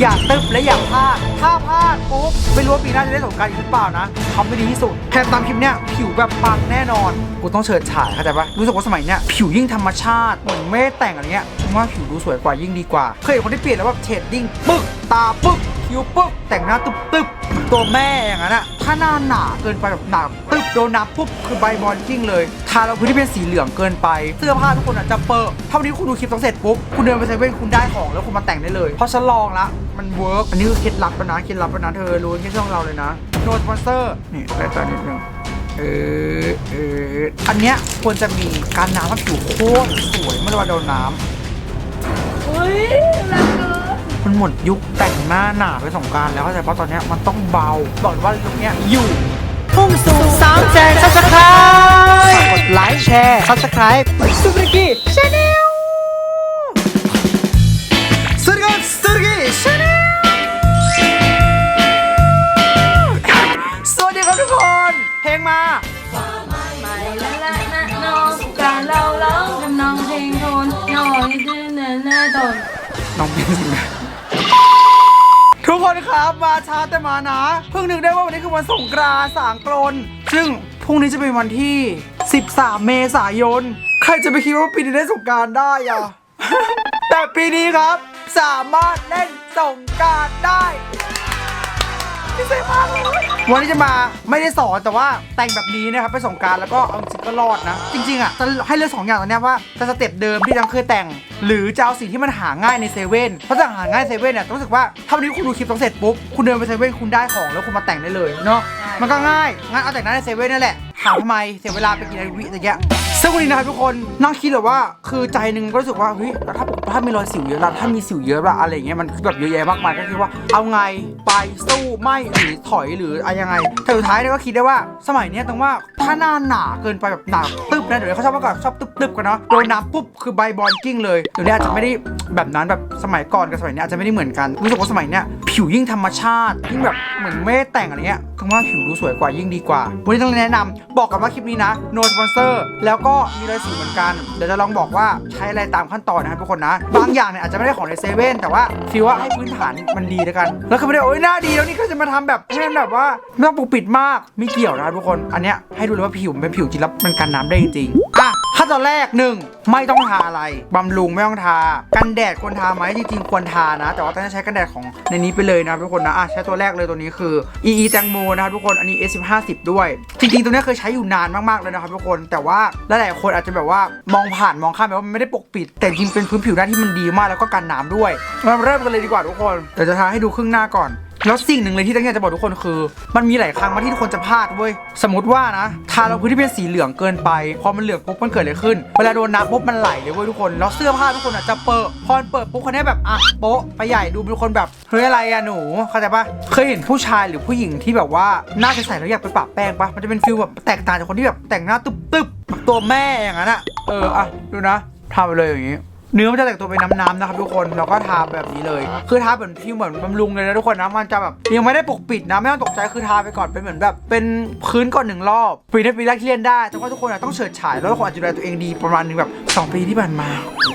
อย่าตึบและอย่าพลาด ถ้าพลาดปุ๊บไม่รู้ว่าปีหน้าจะได้สงกรารอีกหรือเปล่านะทำไม่ดีที่สุดแถมตามคลิปเนี้ยผิวแบบปังแน่นอนกูต้องเฉิดฉายเข้าใจปะรู้สึกว่าสมัยเนี้ยผิวยิ่งธรรมชาติเหมือนไม่ได้แต่งอะไรเงี้ยผมว่าผิวดูสวยกว่ายิ่งดีกว่า เคยเห็นคนที่เปลี่ยนแล้วแบบเชดดิ้งปึ๊กตาปึ๊ก คิ้วปึ๊กแต่งหน้าตึ๊บตึ๊บตัวแม่อย่างนั้นอะถ้าหน้าหนาเกินไปแบบหนาตึ๊บโดนน้ำปุ๊บคือใบบอลกิ้งเลยทาแล้วพื้นที่เป็นสีเหลืองเกินไป เสื้อผ้าทุกคนอะจะเปิดถ้าวันนี้คุณดูคลิปต้องเสร็จปุ๊บคุณเดินไปเซเว่นคุณได้ของแล้วคุณมาแต่งได้เลย เพราะฉันลองละมันเวิร์กอันนี้คือเคล็ดลับแล้วนะเคล็ดลับแล้วนะเธอรู้แค่ช่องเราเลยนะโนสปอนเซอร์นี่ใส่ตานิดนึงเออเอออันเนี้ยควรจะมีการน้ำมันผิวโคตรสวยเมื่อเราโดนน้ำเฮ้ยรักเกิน มันหมดยุคแต่งหน้าหนาไปสงกรารแล้วเข้าใจป่ะตอนเนี้ยมันต้องเบาบอกเลยว่ายุคเนี้ยอยู่พุ่งสู่สามแสนซับสไครต์กดไลค์แชร์ซับสไครต์สุริกี้ชาแนลสุริกี้สุริกี้ชาแนลสวัสดีครับทุกคน เพลงมาไปละละนะน้องสงกรารเราร้องกับน้องเพลงโทนน้องดื้อเนื้อเนื้อโดนน้องเป็นสิงห์ทุก คนครับมาช้าแต่มานะ เพิ่งนึกได้ว่าวันนี้คือวันสงกรานต์สางกรนต์ซึ่งพรุ่งนี้จะเป็นวันที่ 13 เมษายน ใครจะไปคิดว่าปีนี้ได้สงกรารได้อะ แต่ปีนี้ครับ สามารถเล่นสงกรารได้ พิเศษมากเลยวันนี้จะมาไม่ได้สอนแต่ว่าแต่งแบบนี้นะครับไปสงกรารแล้วก็เอาจริงก็รอดนะ จริงๆอะจะให้เลือกสองอย่างตอนเนี้ยว่าจะสเต็ปเดิมที่จังเคยแต่ง หรือจะเอาสิ่งที่มันหาง่ายในเซเว่นเพราะถ้าหาง่ายในเซเว่นเนี่ยรู้สึกว่าถ้าวันนี้คุณดูคลิปต้องเสร็จปุ๊บคุณเดินไปเซเว่นคุณได้ของแล้วคุณมาแต่งได้เลยเนาะมันก็ง่ายงั้นเอาแต่งหน้าในเซเว่นนั่นแหละ ถามทำไมเสียเวลาไปกินอะไรวิอะไรเงี้ยซึ่งวันนี้นะครับทุกคนนั่งคิดเลยว่าคือใจหนึ่งก็รู้สึกว่าเฮ้ยแล้วถ้าถ้ามีรอยสิวเยอะแล้วถ้ามีสิวเยอะละอะไรเงี้ยมันแบบเยอะแยะมากมายก็คิดว่าเอาไงไปสู้ไม่หรือถอยหรืออะไรยังไงแต่สุดท้ายเนี่ยก็คิดได้ว่าสมัยเนี้ยต้องว่าถ้าหน้าหนาเกินไปแบบหนาตึบนะเดี๋ยวนี้เขาชอบว่าก่อนชอบตึบตึบๆกันเนาะโดนน้ำปุ๊บคือใบบอลกิ้งเลยเดี๋ยวนี้อาจจะไม่ได้แบบนั้นแบบสมัยก่อนกับสมัยนี้อาจจะไม่ได้เหมือนกันรู้สึกว่าสมัยเนี้ย ผิวยิ่งธรรมชาติยิ่งแบบเหมือนไม่ได้แต่งอะไรเงี้ยต้องว่าผิวดูสวยกว่ายิ่งดีกว่าวันนี้ต้องแนะนำบอกกันว่าคลิปนี้นะ no sponsor แล้วก็มีรอยสีเหมือนกัน เดี๋ยวจะลองบอกว่าใช้อะไรตามขั้นตอนนะครับทุกคนนะ บางอย่างเนี่ยอาจจะไม่ได้ของในเซเว่นแต่ว่าฟีลว่าให้พื้นฐานมันดีแล้วกัน แล้วคือไม่ได้โอ้ยหน้าดีแล้วนี่ก็จะมาทำแบบให้มันแบบว่าไม่ต้องปกปิดมากไม่เกี่ยวนะทุกคน อันเนี้ยให้ดูเลยว่าผิวมันเป็นผิวจริงแล้วมันกันน้ำได้จริงอะ ตอนแรกหนึ่งไม่ต้องทาอะไรบำรุงไม่ต้องทา กันแดดควรทาไหมจริงๆควรทานะ แต่ว่าต้องใช้กันแดดของในนี้ไปเลยนะทุกคนนะอะใช้ตัวแรกเลยตัวนี้คือ EE แตงโมนะครับทุกคนอันนี้ S50 ด้วย จริงๆตัวนี้เคยใช้อยู่นานมากๆเลยนะครับทุกคนแต่ว่าหลายๆคนอาจจะแบบว่ามองผ่านมองข้ามไปว่ามันไม่ได้ปกปิด แต่จริงเป็นพื้นผิวหน้าที่มันดีมากแล้วก็กันน้ำด้วยมาเริ่มกันเลยดีกว่าทุกคนเดี๋ยวจะทาให้ดูครึ่งหน้าก่อน แล้วสิ่งหนึ่งเลยที่ตั้งใจจะบอกทุกคนคือ มันมีหลายครั้งมาที่ทุกคนจะพลาดเว้ยสมมติว่านะทาล้วพื้นที่เป็นสีเหลืองเกินไปพอมันเหลืองปุ๊บมันเกิดอะไรขึ้นเวลาโดนน้ำปุ๊บมันไหลเลยเว้ยทุกคนแล้วเสื้อผ้าทุกคนอะจะเปิดพอนเปิดปุ๊บคนนี้แบบอะโป๊ะไปใหญ่ดูเป็นคนแบบเฮ้ยอะไรอะหนูเข้าใจปะเคยเห็นผู้ชายหรือผู้หญิงที่แบบว่าหน้าใสๆแล้วอยากไปปะแป้งปะมันจะเป็นฟิลแบบแตกต่างจากคนที่แบบแต่งหน้าตึ๊บๆตัวแม่อย่างนั้นอะเอออะดูนะทาไปเลยอย่างงี้ เนื้อมันจะแตกตัวเป็นน้ำๆนะครับทุกคนแล้วก็ทาแบบนี้เลย คือทาเหมือนฟิวเหมือนบำรุงเลยนะทุกคนนะมันจะแบบยังไม่ได้ปกปิดนะไม่ต้องตกใจคือทาไปก่อนเป็นเหมือนแบบเป็นพื้นก่อนหนึ่งรอบปีนี้ปีแรกที่เรียนได้แต่ว่าทุกคนต้องเฉิดฉายแล้วทุกคนอาจจะดูแลตัวเองดีประมาณนึงแบบสองปีที่ผ่านมา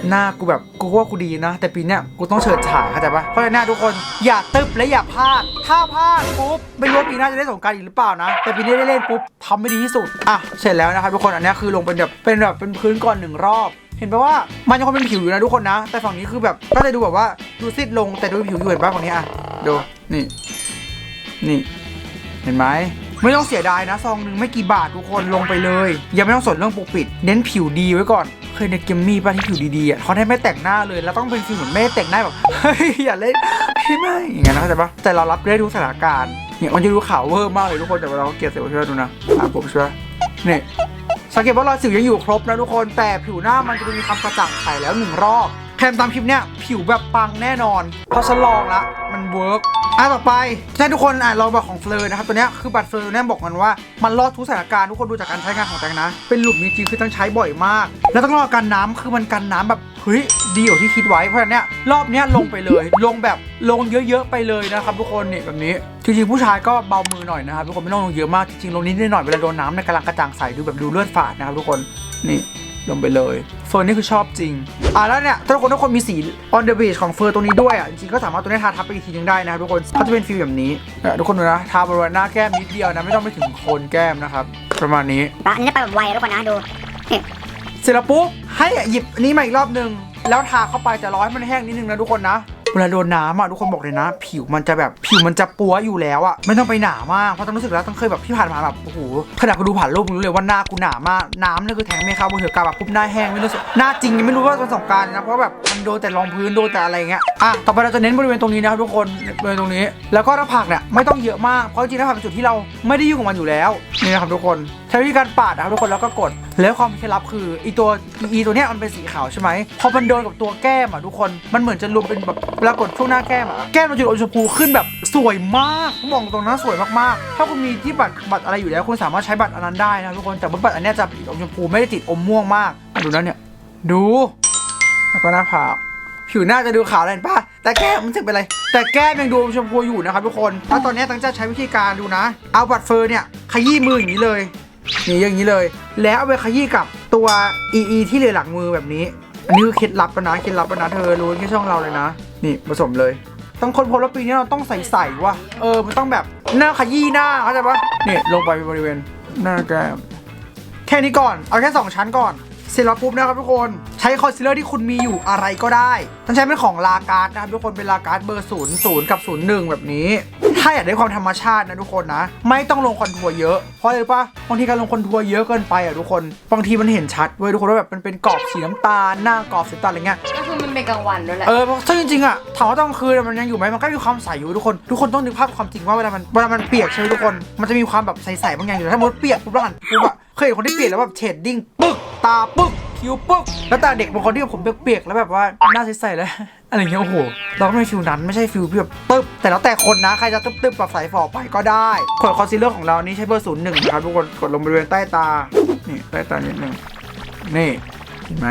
หน้ากูแบบกูว่ากูดีนะ แต่ปีเนี้ยกูต้องเฉิดฉายเข้าใจปะเพราะฉะนั้นทุกคนอย่าตึบและอย่าพลาด ถ้าพลาดปุ๊บไม่รู้ว่าปีหน้าจะได้สงการอีกหรือเปล่านะ แต่ปีนี้ได้เล่นปุ๊บทำไม่ดีที่สุดอะเสร็จแล้วนะครับทุกคนอันนี้คือลงเป็นแบบเป็นแบบเป็นพื้นก่อนหนึ่งรอบ เห็นปะว่ามันยังคงเป็นผิวอยู่นะทุกคนนะ แต่ฝั่งนี้คือแบบก็เลยดูแบบว่าดูซีดลงแต่ดูผิวอยู่เห็นปะฝั่งนี้อะดูนี่ นี่ เห็นไหมไม่ต้องเสียดายนะซองหนึ่งไม่กี่บาททุกคนลงไปเลยยังไม่ต้องสนเรื่องปกปิด เน้นผิวดีไว้ก่อน เคยในเกมมี่ป่ะที่ผิวดีๆอะเขาได้ไม่แต่งหน้าเลยแล้วต้องเป็นฟิลเหมือนไม่แต่งหน้าแบบเฮ้ยอย่าเล่นพี่ไม่อย่างเงี้ยนะเข้าใจปะแต่เรารับได้ทุกสถานการณ์เนี่ยมันจะดูขาวเวอร์มากเลยทุกคนแต่เวลาเราเกลียดเสียวช่วยดูนะอะผมช่วยนี่ย สังเกตว่ารอยสิวยังอยู่ครบนะทุกคน แต่ผิวหน้ามันจะมีความกระจ่างใสแล้วหนึ่งรอบแถมตามคลิปเนี้ยผิวแบบปังแน่นอน เพราะฉันลองละมันเวิร์กอะต่อไปให้ทุกคนอะลองแบบของเฟลอนะครับตัวเนี้ยคือบัตรเฟลอเนี่ยบอกกันว่ามันรอดทุกสถานการณ์ทุกคนดูจากการใช้งานของแตงนะ เป็นหลุมจริงๆคือต้องใช้บ่อยมาก แล้วต้องรอกันน้ำคือมันกันน้ำแบบ เฮ้ยดีกว่าที่คิดไว้เพราะฉะนั้นเนี่ยรอบเนี้ยลงไปเลย ลงแบบลงเยอะๆไปเลยนะครับทุกคนนี่แบบนี้จริงๆผู้ชายก็เบามือหน่อยนะครับทุกคนไม่ต้องลงเยอะมากจริงๆลงนิดๆหน่อยๆเวลาโดนน้ำเนี่ยกำลังกระจ่างใสดูแบบดูเลือดฝาดนะครับทุกคนนี่ลงไปเลย เฟิร์นนี่คือชอบจริง อะแล้วเนี่ย ถ้าทุกคนทุกคนมีสี on the beach ของเฟิร์นตรงนี้ด้วยอะ จริงๆก็สามารถตัวนี้ทาทับไปอีกทีนึงได้นะครับทุกคนเขาจะเป็นฟิลแบบนี้เนี่ยทุกคนดูนะ ทาบริเวณหน้าแก้มนิดเดียวนะ ไม่ต้องไปถึงโคนแก้มนะครับ ประมาณนี้อันนี้ไปแบบไวทุกคนนะดู เสร็จแล้วปุ๊บให้หยิบนี้มาอีกรอบหนึ่งแล้วทาเข้าไปแต่รอให้มันแห้งนิดนึงนะทุกคนนะเวลาโดนน้ำอะทุกคนบอกเลยนะ ผิวมันจะแบบผิวมันจะปัวอยู่แล้วอะไม่ต้องไปหนามากเพราะต้องรู้สึกแล้วต้องเคยแบบที่ผ่านมาแบบโอ้โหขนาดกูดูผ่านรูปรู้เลยว่าหน้ากูหนามากน้ำนี่คือแทงไม่เข้าบนเถือกาแบบปุ๊บหน้าแห้งไม่รู้สึกหน้าจริงยังไม่รู้ว่าเป็นสงกรารนะเพราะแบบมันโดนแต่รองพื้นโดนแต่อะไรเงี้ยอะต่อไปเราจะเน้นบริเวณตรงนี้นะครับทุกคนบริเวณตรงนี้ แล้วก็หน้าผากเนี่ยไม่ต้องเยอะมากเพราะจริงหน้าผากเป็นจุดที่เราไม่ได้ยุ่งกับมันอยู่แล้ว นี่นะครับทุกคนใช้วิธีการปาดนะครับทุกคนแล้วก็กด แล้วความเคล็ดลับคืออีตัวอีตัวเนี้ยมันเป็นสีขาวใช่ไหมพอมันโดนกับตัวแก้มอะทุกคนมันเหมือนจะรวมเป็นแบบเวลากดช่วงหน้าแก้มอะแก้มมันจะอมชมพูขึ้นแบบสวยมากผมบอกตรงนะสวยมากๆ ถ้าคุณมีที่บัตรบัตรอะไรอยู่แล้วคุณสามารถใช้บัตรอันนั้นได้นะทุกคนแต่บัตรอันเนี้ยจะติดอมชมพูไม่ได้ติดอมม่วงมากอะดูนะเนี่ย ดูแล้วก็หน้าผากผิวหน้าจะดูขาวเลยเห็นปะแต่แก้มมันจะเป็นอะไร แต่แก้มยังดูอมชมพูอยู่นะครับทุกคนแล้วตอนนี้ตั้งใจใช้วิธีการดูนะ เอาบัตรเฟอร์เนี่ย ขยี้มืออย่างนี้เลยนี่อย่างนี้เลย แล้วเอาไปขยี้กับตัว EE ที่เหลือหลังมือแบบนี้อันนี้คือเคล็ดลับแล้วนะเคล็ดลับแล้วนะเธอรู้แค่ช่องเราเลยนะ นี่ผสมเลย ต้องคนพบว่าปีนี้เราต้องใส่ๆว่ะเออมันต้องแบบหน้าขยี้หน้าเข้าใจปะนี่ลงไปบริเวณหน้าแก้มแค่นี้ก่อนเอาแค่ 2 ชั้นก่อนเสร็จแล้วปุ๊บนะครับทุกคนใช้คอนซีลเลอร์ที่คุณมีอยู่อะไรก็ได้ต้องใช้เป็นของลาการ์ดนะครับทุกคนเป็นลาการ์ดเบอร์ศูนย์ศูนย์กับศูนย์หนึ่งแบบนี้ ถ้าอยากได้ความธรรมชาตินะทุกคนนะ ไม่ต้องลงคอนทัวร์เยอะ เพราะอะไรรู้ปะบางทีการลงคอนทัวร์เยอะเกินไปอะทุกคน บางทีมันเห็นชัดเว้ยทุกคนว่าแบบมันเป็นกรอบสีน้ำตาลหน้ากรอบสีน้ำตาลอะไรเงี้ย ก็คือมันเป็นกลางวันด้วยแหละ เออเพราะซึ่งจริงๆอะถามว่าตอนกลางคืนอะมันยังอยู่ไหมมันก็มีความใสอยู่ทุกคน ทุกคนต้องนึกภาพความจริงว่าเวลามันเวลามันเปียกใช่ไหมทุกคน มันจะมีความแบบใสๆบางอย่างอยู่ ถ้าสมมติเปียกปุ๊บแล้วหันปุ๊บอะเคยเห็นคนที่เปียกแล้วแบบเฉดดิ้งปึ๊กตาปึ๊ก คิ้วปุ๊บแล้วตาเด็กบางคนที่ผมเปียกๆแล้วแบบว่าหน้าใสๆแล้วอะไรอย่างเงี้ยโอ้โหเราก็ไม่ฟิลนั้นไม่ใช่ฟิลแบบตึ๊บแต่แล้วแต่คนนะใครจะตึ๊บๆแบบใสฝ่อไปก็ได้ขวดคอนซีลเลอร์ของเรานี่ใช้เบอร์ศูนย์หนึ่งครับทุกคนกดลงบริเวณใต้ตานี่ใต้ตานิดนึงนี่เห็นไหม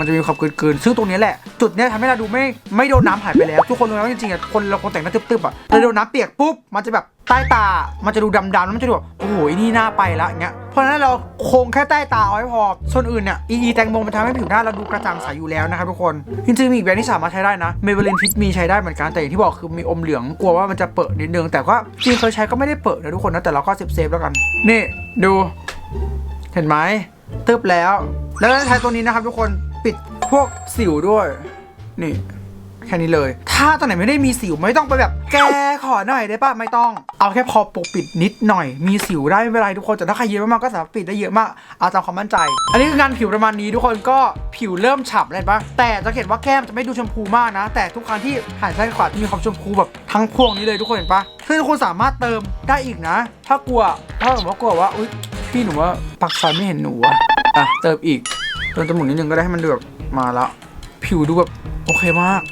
มันจะมีความเกลืนๆซึ่งตรงนี้แหละ จุดเนี้ยทำให้เราดูไม่ไม่โดนน้ำหายไปแล้ว ทุกคนรู้ไหมว่าจริงๆอะคนเราคนแต่งหน้าตึบๆอะเราโดนน้ำเปียกปุ๊บมันจะแบบใต้ตา มันจะดูดำๆแล้วมันจะดูแบบโอ้โหนี่หน้าไปละอย่างเงี้ยเพราะฉะนั้นเราคงแค่ใต้ตาเอาไว้พอ ส่วนอื่นเนี่ยอีอีแตงโมมันทำให้ผิวหน้าเราดูกระจ่างใสอยู่แล้วนะครับทุกคน จริงๆมีอีกแบรนด์ที่สามารถใช้ได้นะเมเบลินพิทมีใช้ได้เหมือนกันแต่อย่างที่บอกคือมีอมเหลืองกลัวว่ามันจะเปิดนิดนึงแต่ก็จริงเคยใช้ก็ไม่ได้เปิดนะทุกคนนะแต่เราก็เซฟๆแล้วกันนี่ดู เห็นไหมตึบแล้ว แล้วใช้ตัวนี้นะครับทุกคน ปิดพวกสิวด้วย นี่ แค่นี้เลย ถ้าตอนไหนไม่ได้มีสิวไม่ต้องไปแบบ แกขอหน่อยได้ปะไม่ต้อง เอาแค่พอปกปิดนิดหน่อย มีสิวได้ไม่เป็นไรทุกคน แต่ถ้าใครเยอะมากๆก็สามารถปิดได้เยอะมาก เอาตามความมั่นใจ อันนี้คืองานผิวประมาณนี้ทุกคนก็ผิวเริ่มฉ่ำเลยปะแต่จะเห็นว่าแก้มจะไม่ดูชมพูมากนะ แต่ทุกครั้งที่หันซ้ายขวาจะมีความชมพูแบบทั้งพวงนี้เลยทุกคนเห็นปะซึ่งทุกคนสามารถเติมได้อีกนะ ถ้ากลัว ถ้าสมมติว่ากลัวว่า อุ๊ยพี่หนูว่าปักไฟไม่เห็นหนูอะอะเติมอีก เติมจมูกนิดนึงก็ได้ให้มันดูแบบมาแล้วผิวดูแบบโอเคมาก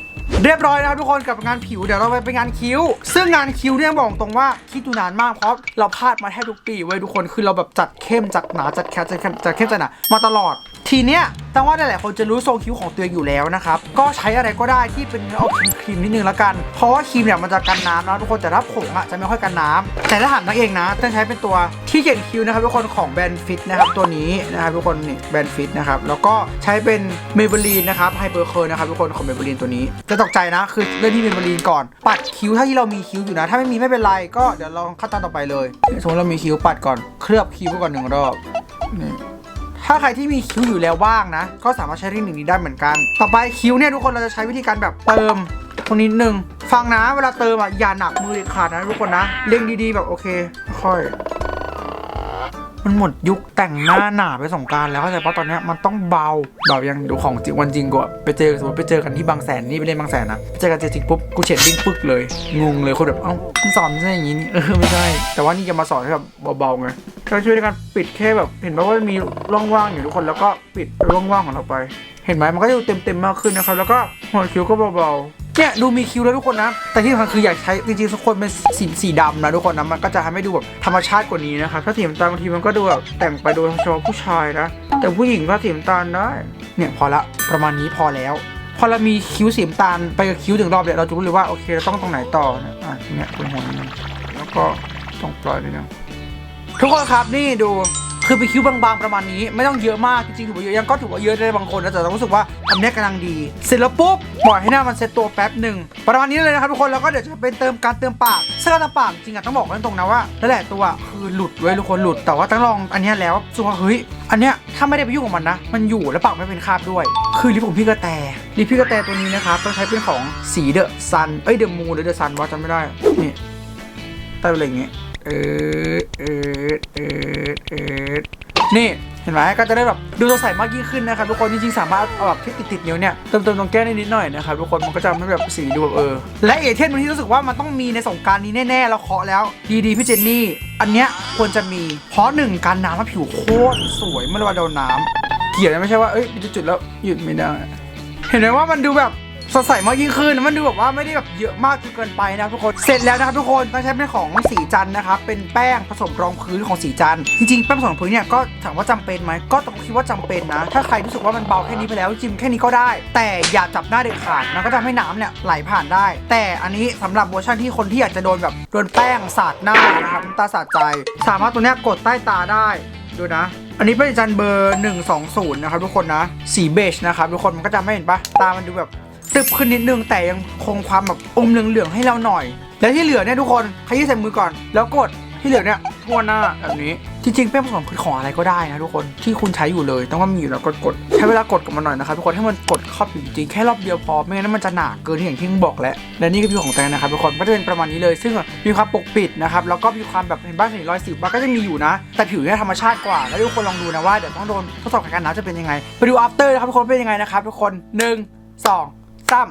เรียบร้อยนะครับทุกคนกับงานผิวเดี๋ยวเราไปไปงานคิ้ว ซึ่งงานคิ้วเนี่ยบอกตรงว่าคิดดูนานมากเพราะเราพลาดมาแทบทุกปีเว้ยทุกคนคือเราแบบจัดเข้มจัดหนาจัดแคสจัดแคทจัดเข้มจัดหนามาตลอด ทีเนี้ยแต่ว่าหลายๆคนจะรู้ทรงคิ้วของตัวเองอยู่แล้วนะครับ ก็ใช้อะไรก็ได้ที่เป็นเอาครีมครีมนิดนึงละกัน เพราะว่าครีมเนี่ยมันจะกันน้ำนะทุกคนแต่ถ้าผงอะจะไม่ค่อยกันน้ำแต่ถ้าถามนักเองนะต้องใช้เป็นตัวที่เขียนคิ้วนะครับทุกคนของแบรนด์ฟิตนะครับตัวนี้นะครับทุกคนนี่แบรนด์ฟิตนะครับแล้วก็ใช้เป็นเมเบลีนนะครับไฮเปอร์เคิร์นะครับทุกคนของเมเบลีนตัวนี้จะตกใจนะคือเริ่มที่เมเบลีนก่อน ปัดคิ้วถ้าที่เรามีคิ้วอยู่นะ ถ้าไม่มีไม่เป็นไรก็เดี๋ยวลองขั้นตอนต่อไปเลยสมมติเรามีคิ้วปัดก่อนเคลือบคิ้วก่อนหนึ่งรอบนี่ ถ้าใครที่มีคิ้วอยู่แล้วว่างนะ ก็สามารถใช้เทคนิคนี้ได้เหมือนกัน ต่อไปคิ้วเนี่ยทุกคนเราจะใช้วิธีการแบบเติมตรงนี้นิดนึงฟังนะ เวลาเติมอะอย่าหนักมือเด็ดขาดนะทุกคนนะเร่งดีๆแบบโอเค ค่อย มันหมดยุคแต่งหน้าหนาไปสงการแล้วเข้าใจปะตอนนี้มันต้องเบาเบายังดูของจริงวันจริงกว่าไปเจอสมมติไปเจอกันที่บางแสนนี่ไปเล่นบางแสนนะเจอกันจริงปุ๊บกูเฉดดิ้งปึ๊กเลยงงเลยคนแบบเอ้าสอนใช่อย่างนี้นี่เออไม่ใช่แต่ว่านี่จะมาสอนให้แบบเบาๆไงก็ช่วยในการปิดแค่แบบเห็นไหมว่ามีร่องว่างอยู่ทุกคนแล้วก็ปิดร่องว่างของเราไป เห็นไหมมันก็จะดูเต็มๆมากขึ้นนะครับแล้วก็หัวคิ้วก็เบาๆ เนี่ยดูมีคิ้วแล้วทุกคนนะ แต่ที่สำคัญคืออยากใช้จริงๆทุกคนเป็นสีสีดำนะทุกคนนะมันก็จะทำให้ดูแบบธรรมชาติกว่านี้นะครับถ้าสีน้ำตาลบางทีมันก็ดูแบบแต่งไปโดยเฉพาะผู้ชายนะ แต่ผู้หญิงก็สีน้ำตาลได้เนี่ยพอละประมาณนี้พอแล้วพอเรามีคิ้วสีน้ำตาลไปกับคิ้วถึงรอบเนี่ยเราจะรู้เลยว่าโอเคเราต้องตรงไหนต่อนี่ยอะเนี่ยตรงหัวนึงแล้วก็ตรงปลายนิดนึงทุกคนครับนี่ดู คือไปคิ้วบางๆประมาณนี้ ไม่ต้องเยอะมากจริงๆถือว่าเยอะยังก็ถือว่าเยอะในบางคนนะแต่เรารู้สึกว่าอันเนี้ยกำลังดี เสร็จแล้วปุ๊บปล่อยให้หน้ามันเซ็ตตัวแป๊บหนึ่งประมาณนี้เลยนะครับทุกคนแล้วก็เดี๋ยวจะเป็นเติมการเติมปากซึ่งการเติมปากจริงอะต้องบอกกันตรงนะว่าแล้วแหละตัวคือหลุดเว้ยทุกคนหลุด แต่ว่าต้องลองอันนี้แล้วสึกว่าเฮ้ยอันเนี้ยถ้าไม่ได้ไปยุ่งกับมันนะ มันอยู่แล้วปากไม่เป็นคราบด้วย คือลิปของพี่กระแตลิปพี่กระแตตัวนี้นะครับต้องใช้เป็นของสีเดอะซันเอ้ยเดอะมูหรือเดอะซันวะจำไม่ได้นี่ติมอะไรอย่างเงี้ย เออเออเออเออนี่เห็นไหมก็จะได้แบบดูสดใสมากยิ่งขึ้นนะครับทุกคนจริงๆสามารถเอาแบบที่ติดติดๆนิ้วเนี่ยเติมเติมตรงแก้มได้นิดหน่อยนะครับทุกคนมันก็จะไม่แบบสีดูแบบเออและเอเทนวันที่รู้สึกว่ามันต้องมีในสงการนี้แน่ๆเราเคาะแล้วดีๆพี่เจนนี่ อันเนี้ยควรจะมีเพราะหนึ่งการน้ำแล้วผิวโคตรสวยเมื่อเราโดนน้ำเกลียดนไม่ใช่ว่าเอ้ยจุดๆแล้วหยุดไม่ได้ เห็นไหมว่ามันดูแบบ สดใสมากยิ่งขึ้นมันดูแบบว่าไม่ได้แบบเยอะมากจนเกินไปนะครับทุกคนเสร็จแล้วนะครับทุกคนต้องใช้เป็นของสีจันนะครับเป็นแป้งผสมรองพื้นของสีจันจริงๆแป้งผสมรองพื้นเนี่ยก็ถามว่าจำเป็นไหมก็ต้องคิดว่าจำเป็นนะ ถ้าใครรู้สึกว่ามันเบาแค่นี้ไปแล้วจริงๆแค่นี้ก็ได้ แต่อย่าจับหน้าเด็ดขาดมันก็จะให้น้ำเนี่ยไหลผ่านได้ แต่อันนี้สำหรับเวอร์ชันที่คนที่อยากจะโดนแบบโดนแป้งสาดหน้านะครับตาสาดใจ สามารถตัวเนี้ยกดใต้ตาได้ดูนะอันนี้เป็นจันเบอร์ 120 นะครับทุกคนนะ สีเบจนะครับทุกคนมันก็จะไม่เห็นปะตามันดูแบบ ตึบขึ้นนิดนึงแต่ยังคงความแบบอมเหลืองๆให้เราหน่อย และที่เหลือเนี่ยทุกคนใครยี้ใส่มือก่อน แล้วกดที่เหลือเนี่ยทั่วหน้าแบบนี้จริงๆแป้งผสมคือของอะไรก็ได้นะทุกคนที่คุณใช้อยู่เลยต้องว่ามีอยู่แล้วกดกดใช้เวลากดกับมันหน่อยนะครับทุกคนให้มันกดครอบอยู่จริงแค่รอบเดียวพอไม่งั้นมันจะหนาเกินที่อย่างที่บอกแล้วและนี่ก็คือของแตงนะครับทุกคนก็จะเป็นประมาณนี้เลย ซึ่งมีความปกปิดนะครับแล้วก็มีความแบบเห็นบ้างเห็นรอยสิวบ้างก็จะมีอยู่นะ แต่ผิวเนี่ยธรรมชาติกว่า แล้วทุกคนลองดูนะว่าเดี๋ยวต้องโดนทดสอบการน้ำจะเป็นยังไงไปดู after นะครับทุกคนเป็นยังไงนะครับทุกคน1 2 ตั้ม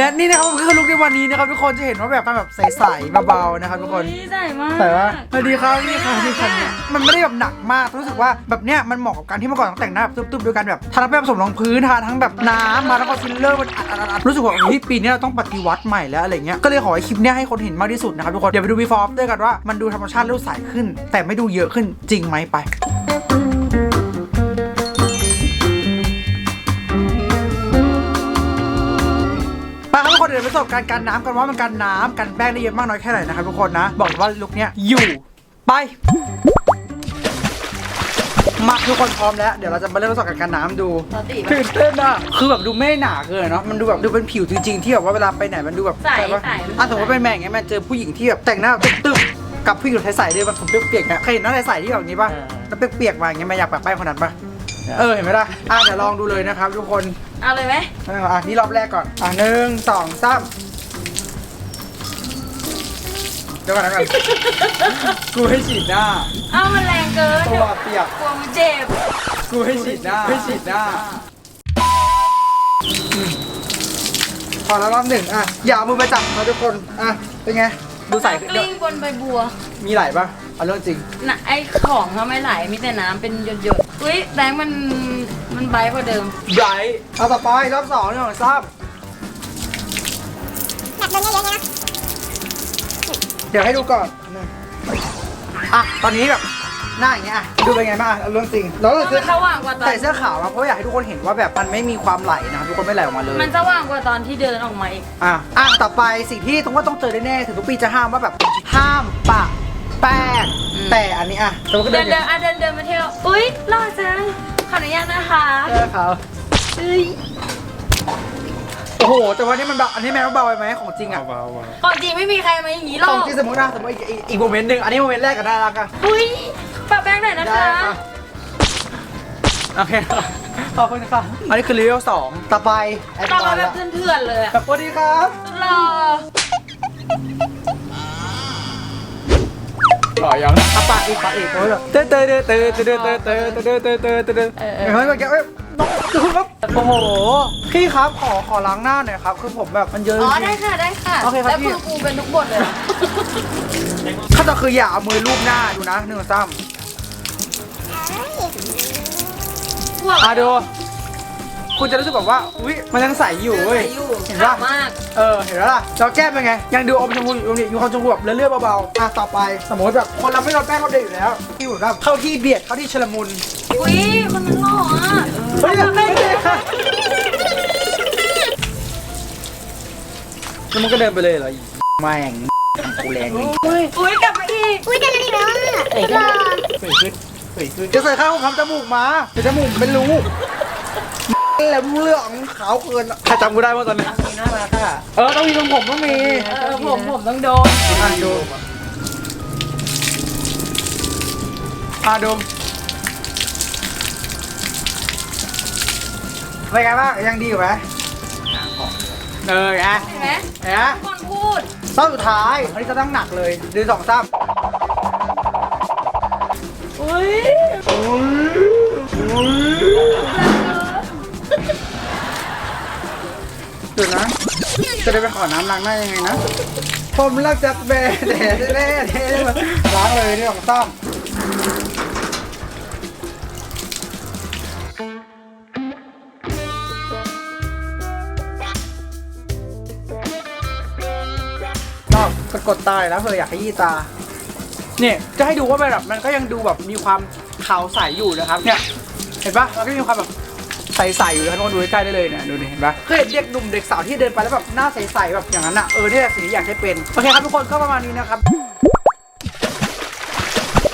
และนี่นะครับก็คือลุคในวันนี้นะครับทุกคนจะเห็นว่าแบบมันแบบใสๆเบาๆนะครับทุกคน อุ๊ยใส่มากแต่ว่า สวัสดีครับนี่ค่ะนี่ค่ะนี่มันไม่ได้แบบหนักมากรู้สึกว่าแบบเนี้ยมันเหมาะกับการที่เมื่อก่อนต้องแต่งหน้าแบบตึ๊บๆโดยการแบบทาแป้งผสมรองพื้นทาทั้งแบบน้ำมาแล้วก็ฟิลเลอร์มันอัดๆๆรู้สึกว่าเฮ้ยปีนี้เราต้องปฏิวัติใหม่แล้วอะไรเงี้ยก็เลยขอให้คลิปเนี้ยให้คนเห็นมากที่สุดนะครับทุกคนเดี๋ยวไปดู before after กันว่ามันดูธรรมชาติแล้วดูใสขึ้น แต่ไม่ดูเยอะขึ้นจริงไหมไป รับทุกคนเดี๋ยวไปประสบการณ์การน้ำกันว่ามันการน้ำกันแป้งได้เยอะมากน้อยแค่ไหนนะครับทุกคนนะ บอกเลยว่าลุคเนี้ยอยู่ไปมาทุกคนพร้อมแล้ว เดี๋ยวเราจะมาเริ่มประสบการณ์การน้ำดูปกติปะตื่นเต้นอะคือแบบดูไม่หนาเกินเนาะมันดูแบบดูเป็นผิวจริงๆที่แบบว่าเวลาไปไหนมันดูแบบใสปะใสอะสมมติว่าเป็นแม่อย่างเงี้ยแม่เจอผู้หญิงที่แบบแต่งหน้าตึ๊บๆกับผู้หญิงใสๆเลยแบบผมเปียกๆเนี่ยเคยเห็นหน้าใสๆที่แบบนี้ป่ะแล้วเปียกๆมาอย่างเงี้ยแม่อยากแบบแป้งคนนั้นป่ะเออเห็นไหมล่ะอะเดี๋ยวลองดูเลยนะครับทุกคน เอาเลยไหมอะนี่รอบแรกก่อน อะหนึ่งสองสามเดี๋ยวก่อนนะก่อน กูให้ฉีดหน้า เอามันแรงเกินตัวเปียก กลัวมันเจ็บกูให้ฉีดหน้าให้ฉีดหน้าอืมพอแล้วรอบหนึ่งอะ อย่าเอามือไปจับนะทุกคน อะ เป็นไง ดูใสขึ้นกลิ้งบนใบบัว มีไหลปะ เอาเรื่องจริง น่ะไอของเขาไม่ไหลมีแต่น้ำเป็นหยดๆอุ้ยแบงค์มันมันไบรท์กว่าเดิม ไบรท์เอาต่อไปรอบสองนี่ของซ้ำเดี๋ยวให้ดูก่อนนะอะ ตอนนี้แบบหน้าอย่างเงี้ยอะดูเป็นไงบ้างอะเอาเรื่องจริงแล้วมันใส่สว่างกว่าตอน ใส่เสื้อขาวมาเพราะอยากให้ทุกคนเห็นว่าแบบมันไม่มีความไหลนะครับทุกคนไม่ไหลออกมาเลย มันสว่างกว่าตอนที่เดินออกมาอีก อะอะต่อไปสิ่งที่ต้องว่าต้องเจอแน่ๆถึงทุกปีจะห้ามว่าแบบห้ามปะแป้งอืม แต่อันนี้อะแต่ว่าก็เดิเดินนเดินอะเดินเดินมาเที่ยว อุ้ยหล่อจัง ขออนุญาตนะคะเสื้อขาวเอ้ยโอ้โห แต่ว่านี่มันเบาอันนี้แม่ว่าเบาไปไหมของจริงอะ ของจริงไม่มีใครมาอย่างนี้หรขอองกจริงสมมตินะสมมติอีกอีกอีกโมเมนต์หนึ่งอันนี้โมเมนต์แรกก็น่ารักอะอุ้ยปะแป้งหน่อยนะได้คะค่ะโอเคค่ะขอบคุณค่ะอันนี้คือเลเวลสองต่อไปแอดต่อวามานแบแล้บวเถื่อนๆเลยอะสวัสดีครับหล่อ หล่อยังอะปากอีกปากอีกโอ้ยแบบเตอเตอเตอเตอเตอเตอเตอเตอเตอเตอเตอเตอเตอเตอเออเอเห็นอไหมเมื่อกี้เอ้ยน้องดูครับโอ้โหพี่ครับขอขอล้างหน้าหน่อยครับคือผมแบบมันเยอะอ๋อได้งค่ะได้ค่ะ โอเคครับแล้วพี่ คือกูเป็นทุกบทเลยเหรอๆขั้นตอนคืออย่าเอามือลูบหน้าดูนะหนึ่งสาม อะดู คุณจะรู้สึกแบบว่าอุ้ยมันยังใสอยู่เว้ยอยู่เห็นขาปะวมาก เออเห็นแล้วล่ะเราแก้มเป็นไง ยังดูอมชมพูอยู่ตรงนี้อยู่ความชมพูแบบเลื่อยๆเบาๆอะต่อไปสมมติแบบคนเราไม่โดนแป้งเราเด็กอยู่แล้วที่แบบเข้าที่เบียดเข้าที่ชลมุนอุ้ยคนนั้นหล่ออะเฮ้ยไม่ได้แล้วมันก็เดินไปเลยเหรอแม่งทำกูแรงเลยอุ้ยอุ้ยกลับมาอีกอุ้ยเดินแล้วอีกแล้วอะหล่อเฮ้ยขึ้นเฮ้ยขึ้นจะใส่ข้าวของคำจมูกมาแต่จมูกเป็นรู แหลมเรื่องขาวเกินอะใครจำกูได้บ้างตอนนี้มีน่ารักอะเออต้องมีตรงผมต้องมีเออผมผมต้องโดนอะดูอะดูเป็นไงบ้างยังดีอยู่ไหมเออไงเห็นไหมเห็นไหมทุกคนพูดเต้าสุดท้ายอันนี้จะตั้งหนักเลยดือสองซ้อุ้ยำเดี๋ย วนะ จะได้ไปขอน้ำล้างหน้ายังไงนะ ผมรักจากแบร์แด่แด่แด่ล้างเลยนี่ของซ้ำก็กดกดตายแล้วเผื่ออยากขยี้ตา เนี่ยจะให้ดูว่าแบบมันก็ยังดูแบบมีความขาวใสอยู่นะครับ เนี่ย เห็นปะมันก็มีความแบบ ใสๆอยู่นะครับทุกคนดูใกล้ๆได้เลยเนี่ยดูดิเห็นปะเคยเห็นเด็กหนุ่มเด็กสาวที่เดินไปแล้วแบบหน้าใสๆแบบอย่างนั้นอะเออเนี่ยสิ่งที่อยากให้เป็นโอเคครับทุกคนก็ประมาณนี้นะครับ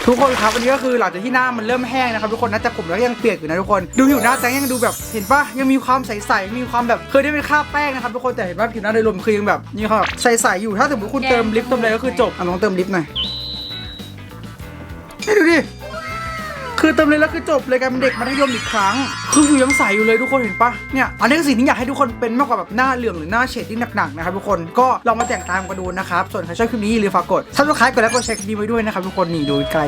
ทุกคนครับวันนี้ก็คือหลังจากที่หน้ามันเริ่มแห้งนะครับทุกคนนะแต่ผมแล้วยังเปียกอยู่นะทุกคนดูผิวหน้าแจงยังดูแบบเห็นปะยังมีความใสๆมีความแบบเคยได้เป็นคราแป้งนะครับทุกคนแต่เห็นว่าผิวหน้าโดยรวมคือยังแบบมีความแบใสๆอยู่ถ้าสมมติคุณเติมลิปเติมอะไรก็คือจบอะลองเติมลิปหน่อยดูดิ คือเติมเลยแล้วคือจบเลยกลายเป็นเด็กมัธยมอีกครั้ง คืออยู่ยังใสอยู่เลยทุกคนเห็นปะเนี่ยอันนี้คือสิ่งที่อยากให้ทุกคนเป็นมากกว่าแบบหน้าเหลืองหรือหน้าเฉดที่หนักๆนะครับทุกคนก็ลองมาแต่งตามกันดูนะครับส่วนใครชอบคลิปนี้อย่าลืมฝากกดซับสไครต์กดแล้วกดแชร์คลิปนี้ไว้ด้วยนะครับทุกคนนี่ดูไกล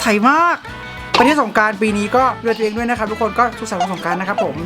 ใสมากประเทศสงการปีนี้ก็ดูแลตัวเองด้วยนะครับทุกคนก็สุขสันต์สงการนะครับผม